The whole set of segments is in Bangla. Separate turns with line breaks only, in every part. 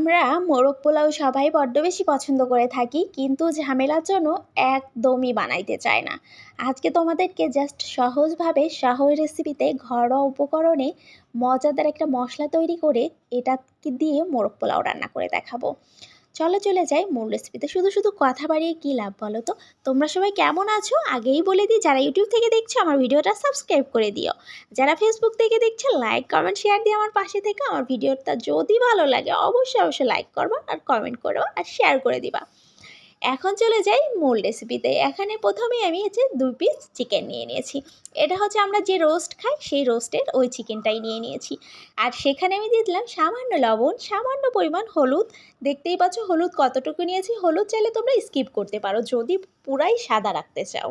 আমরা মোরগ পোলাও সবাই বড্ড বেশি পছন্দ করে থাকি, কিন্তু ঝামেলার জন্য একদমই বানাইতে চায় না। আজকে তোমাদেরকে জাস্ট সহজভাবে সহজ রেসিপিতে ঘরোয়া উপকরণে মজাদার একটা মশলা তৈরি করে এটা দিয়ে মোরগ পোলাও রান্না করে দেখাবো। চলো চলে যাই, মূল রেসিপিতে শুধু শুধু কথা বাড়িয়ে কী লাভ বলো তো? তোমরা সবাই কেমন আছো? আগেই বলে দিই, যারা ইউটিউব থেকে দেখছ, আমার ভিডিওটা সাবস্ক্রাইব করে দিও। যারা ফেসবুক থেকে দেখছ লাইক কমেন্ট শেয়ার দিয়ে আমার পাশে থেকে। আমার ভিডিওটা যদি ভালো লাগে, অবশ্যই অবশ্যই লাইক করবা আর কমেন্ট করো আর শেয়ার করে দিবা। এখন চলে যাই মূল রেসিপিতে এখানে প্রথমে আমি হচ্ছে দুই পিস চিকেন নিয়ে নিয়েছি। এটা হচ্ছে আমরা যে রোস্ট খাই, সেই রোস্টের ওই চিকেনটাই নিয়ে নিয়েছি। আর সেখানে আমি দিয়ে দিলাম সামান্য লবণ, সামান্য পরিমাণ হলুদ। দেখতেই পাচ্ছ হলুদ কতটুকু নিয়েছি? হলুদ চাইলে তোমরা স্কিপ করতে পারো, যদি পুরাই সাদা রাখতে চাও।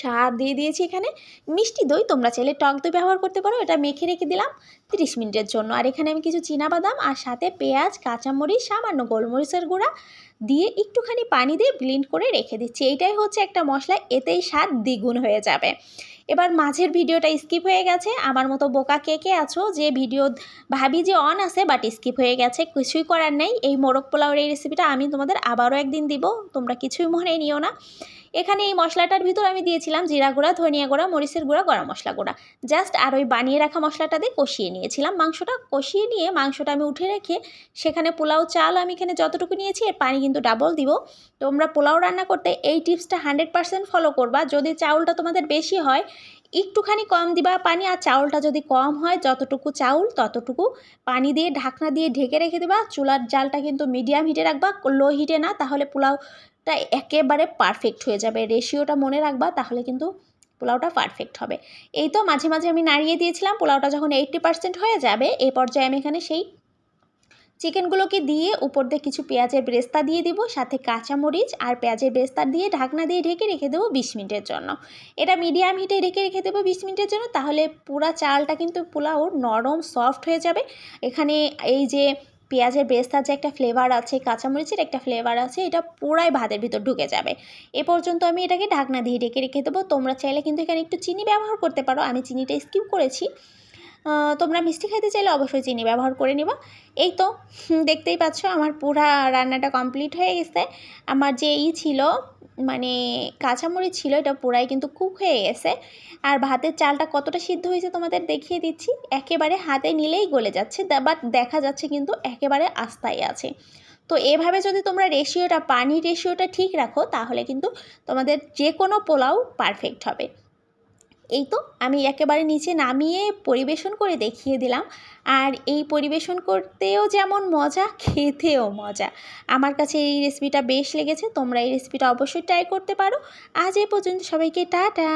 সার দিয়ে দিয়েছি এখানে। মিষ্টি দই তোমরা চাইলে টক দই ব্যবহার করতে পারো, এটা মেখে রেখে দিলাম তিরিশ মিনিটের জন্য। আর এখানে আমি কিছু বাদাম আর সাথে পেঁয়াজ, কাঁচামরিচ, সামান্য গোলমরিচের গুঁড়া দিয়ে একটুখানি পানি দিয়ে ব্লিন্ড করে রেখে দিচ্ছি। এইটাই হচ্ছে একটা মশলা, এতেই স্বাদ দ্বিগুণ হয়ে যাবে। এবার মাঝের ভিডিওটা স্কিপ হয়ে গেছে। আমার মতো বোকা কে কে আছো যে ভিডিও ভাবি যে অন আছে বাট স্কিপ হয়ে গেছে, কিছুই করার নেই। এই মোরগ পোলাওর এই রেসিপিটা আমি তোমাদের আবারও একদিন দিব, তোমরা কিছুই মনে নিও না। এখানে এই মশলাটার ভিতর আমি দিয়েছিলাম জিরা গুঁড়া, ধনিয়া গুঁড়া, মরিচের গুঁড়া, গরম মশলা গুঁড়া। জাস্ট আর ওই বানিয়ে রাখা মশলাটা দিয়ে কষিয়ে নিয়েছিলাম। মাংসটা কষিয়ে নিয়ে মাংসটা আমি উঠে রেখে সেখানে পোলাও চাল আমি এখানে যতটুকু নিয়েছি, এর পানি কিন্তু ডাবল দিব। তোমরা পোলাও রান্না করতে এই টিপসটা হান্ড্রেড পারসেন্ট ফলো করবা। যদি চাউলটা তোমাদের বেশি হয় একটুখানি কম দিবা পানি আর চাউলটা যদি কম হয়, যতটুকু চাউল, ততটুকু পানি দিয়ে ঢাকনা দিয়ে ঢেকে রেখে দেবা। চুলার জালটা কিন্তু মিডিয়াম হিটে রাখবা লো হিটে না, তাহলে পোলাওটা একেবারে পারফেক্ট হয়ে যাবে। রেশিওটা মনে রাখবা, তাহলে কিন্তু পোলাওটা পারফেক্ট হবে। এই তো মাঝে মাঝে আমি নাড়িয়ে দিয়েছিলাম, পোলাওটা যখন এইট্টি পার্সেন্ট হয়ে যাবে এই পর্যায়ে আমি এখানে সেই চিকেনগুলোকে দিয়ে উপর দিয়ে কিছু পেঁয়াজের ব্রেস্তা দিয়ে দিব, সাথে কাঁচামরিচ আর পেঁয়াজের ব্রেস্তা দিয়ে ঢাকনা দিয়ে ঢেকে রেখে দেবো বিশ মিনিটের জন্য। এটা মিডিয়াম হিটে ঢেকে রেখে দেবো বিশ মিনিটের জন্য, তাহলে পুরা চালটা কিন্তু পোলাও নরম, সফট হয়ে যাবে। এখানে এই যে পেঁয়াজের বেস্তার যে একটা ফ্লেভার আছে, কাঁচামরিচের একটা ফ্লেভার আছে, এটা পুরাই ভাতের ভিতর ঢুকে যাবে। এ পর্যন্ত আমি এটাকে ঢাকনা দিয়ে ঢেকে রেখে দেবো। তোমরা চাইলে কিন্তু এখানে একটু চিনি ব্যবহার করতে পারো। আমি চিনিটা স্কিপ করেছি। তোমরা মিষ্টি খাইতে চাইলে অবশ্যই চিনি ব্যবহার করে নিবা। এই তো দেখতেই পাচ্ছ আমার পুরা রান্নাটা কমপ্লিট হয়ে গেছে। আমার যে ই ছিল মানে কাঁচামরিচ ছিল, এটা পুরাই কিন্তু কুক হয়ে গেছে। আর ভাতের চালটা কতটা সিদ্ধ হয়েছে তোমাদের দেখিয়ে দিচ্ছি। একেবারে হাতে নিলেই গলে যাচ্ছে বাট দেখা যাচ্ছে কিন্তু একেবারে আস্তায় আছে। তো এভাবে যদি তোমরা রেশিওটা পানির রেশিওটা ঠিক রাখো, তাহলে কিন্তু তোমাদের যে কোনো পোলাও পারফেক্ট হবে। এই তো আমি একেবারে নিচে নামিয়ে পরিবেশন করে দেখিয়ে দিলাম। আর এই পরিবেশন করতেও যেমন মজা, খেতেও মজা। আমার কাছে এই রেসিপিটা বেশ লেগেছে, তোমরা এই রেসিপিটা অবশ্যই ট্রাই করতে পারো। আজ এ পর্যন্ত সবাইকে টাটা!